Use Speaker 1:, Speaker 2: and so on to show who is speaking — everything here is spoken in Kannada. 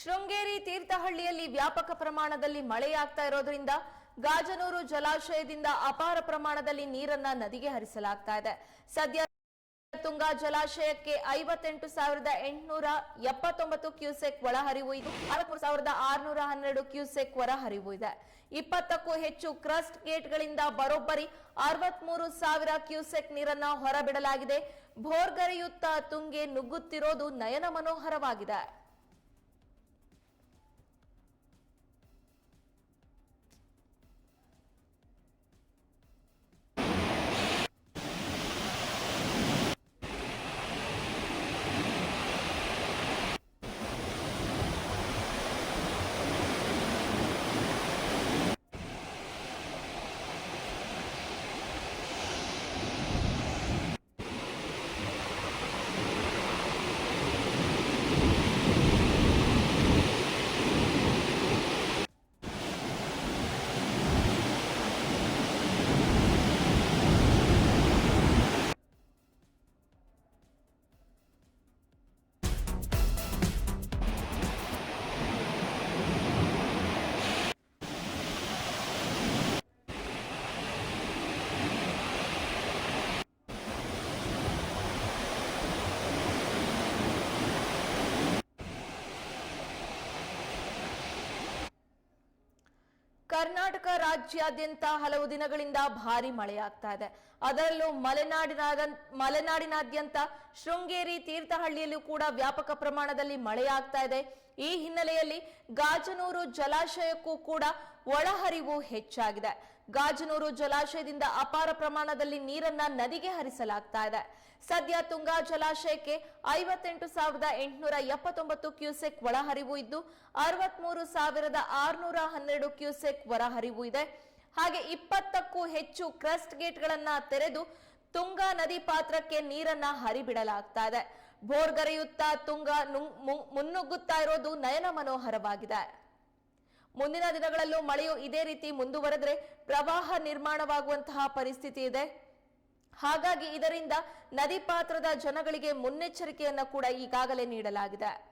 Speaker 1: ಶೃಂಗೇರಿ ತೀರ್ಥಹಳ್ಳಿಯಲ್ಲಿ ವ್ಯಾಪಕ ಪ್ರಮಾಣದಲ್ಲಿ ಮಳೆಯಾಗ್ತಾ ಇರೋದ್ರಿಂದ ಗಾಜನೂರು ಜಲಾಶಯದಿಂದ ಅಪಾರ ಪ್ರಮಾಣದಲ್ಲಿ ನೀರನ್ನ ನದಿಗೆ ಹರಿಸಲಾಗ್ತಾ ಇದೆ. ಸದ್ಯ ತುಂಗಾ ಜಲಾಶಯಕ್ಕೆ ಐವತ್ತೆಂಟು ಸಾವಿರದ ಎಂಟುನೂರ ಎಪ್ಪತ್ತೊಂಬತ್ತು ಕ್ಯೂಸೆಕ್ ಒಳಹರಿವು ಇದು ಅರವತ್ಮೂರು ಸಾವಿರದ ಆರುನೂರ ಹನ್ನೆರಡು ಕ್ಯೂಸೆಕ್ ಹೊರಹರಿವು ಇದೆ. ಇಪ್ಪತ್ತಕ್ಕೂ ಹೆಚ್ಚು ಕ್ರಸ್ಟ್ ಗೇಟ್ಗಳಿಂದ ಬರೋಬ್ಬರಿ ಅರವತ್ಮೂರು ಸಾವಿರ ಕ್ಯೂಸೆಕ್ ನೀರನ್ನ ಹೊರಬಿಡಲಾಗಿದೆ. ಭೋರ್ಗರೆಯುತ್ತ ತುಂಗೆ ನುಗ್ಗುತ್ತಿರೋದು ನಯನ ಮನೋಹರವಾಗಿದೆ. ಕರ್ನಾಟಕ ರಾಜ್ಯಾದ್ಯಂತ ಹಲವು ದಿನಗಳಿಂದ ಭಾರಿ ಮಳೆಯಾಗ್ತಾ ಇದೆ. ಅದರಲ್ಲೂ ಮಲೆನಾಡಿನಾದ ಮಲೆನಾಡಿನಾದ್ಯಂತ ಶೃಂಗೇರಿ ತೀರ್ಥಹಳ್ಳಿಯಲ್ಲೂ ಕೂಡ ವ್ಯಾಪಕ ಪ್ರಮಾಣದಲ್ಲಿ ಮಳೆಯಾಗ್ತಾ ಇದೆ. ಈ ಹಿನ್ನೆಲೆಯಲ್ಲಿ ಗಾಜನೂರು ಜಲಾಶಯಕ್ಕೂ ಕೂಡ ಒಳಹರಿವು ಹೆಚ್ಚಾಗಿದೆ. ಗಾಜನೂರು ಜಲಾಶಯದಿಂದ ಅಪಾರ ಪ್ರಮಾಣದಲ್ಲಿ ನೀರನ್ನ ನದಿಗೆ ಹರಿಸಲಾಗ್ತಾ ಇದೆ. ಸದ್ಯ ತುಂಗಾ ಜಲಾಶಯಕ್ಕೆ ಐವತ್ತೆಂಟು ಸಾವಿರದ ಎಂಟುನೂರ ಎಪ್ಪತ್ತೊಂಬತ್ತು ಕ್ಯೂಸೆಕ್ ಒಳಹರಿವು ಇದ್ದು, ಅರವತ್ಮೂರು ಸಾವಿರದ ಆರುನೂರ ಹನ್ನೆರಡು ಕ್ಯೂಸೆಕ್ ಹೊರಹರಿವು ಇದೆ. ಹಾಗೆ ಇಪ್ಪತ್ತಕ್ಕೂ ಹೆಚ್ಚು ಕ್ರಸ್ಟ್ ಗೇಟ್ಗಳನ್ನ ತೆರೆದು ತುಂಗಾ ನದಿ ಪಾತ್ರಕ್ಕೆ ನೀರನ್ನ ಹರಿಬಿಡಲಾಗ್ತಾ ಇದೆ. ಬೋರ್ಗರೆಯುತ್ತಾ ತುಂಗಾ ಮುನ್ನುಗ್ಗುತ್ತಾ ಇರೋದು ನಯನ ಮನೋಹರವಾಗಿದೆ. ಮುಂದಿನ ದಿನಗಳಲ್ಲೂ ಮಳೆಯು ಇದೇ ರೀತಿ ಮುಂದುವರೆದ್ರೆ ಪ್ರವಾಹ ನಿರ್ಮಾಣವಾಗುವಂತಹ ಪರಿಸ್ಥಿತಿ ಇದೆ. ಹಾಗಾಗಿ ಇದರಿಂದ ನದಿ ಪಾತ್ರದ ಜನಗಳಿಗೆ ಮುನ್ನೆಚ್ಚರಿಕೆಯನ್ನು ಕೂಡ ಈಗಾಗಲೇ ನೀಡಲಾಗಿದೆ.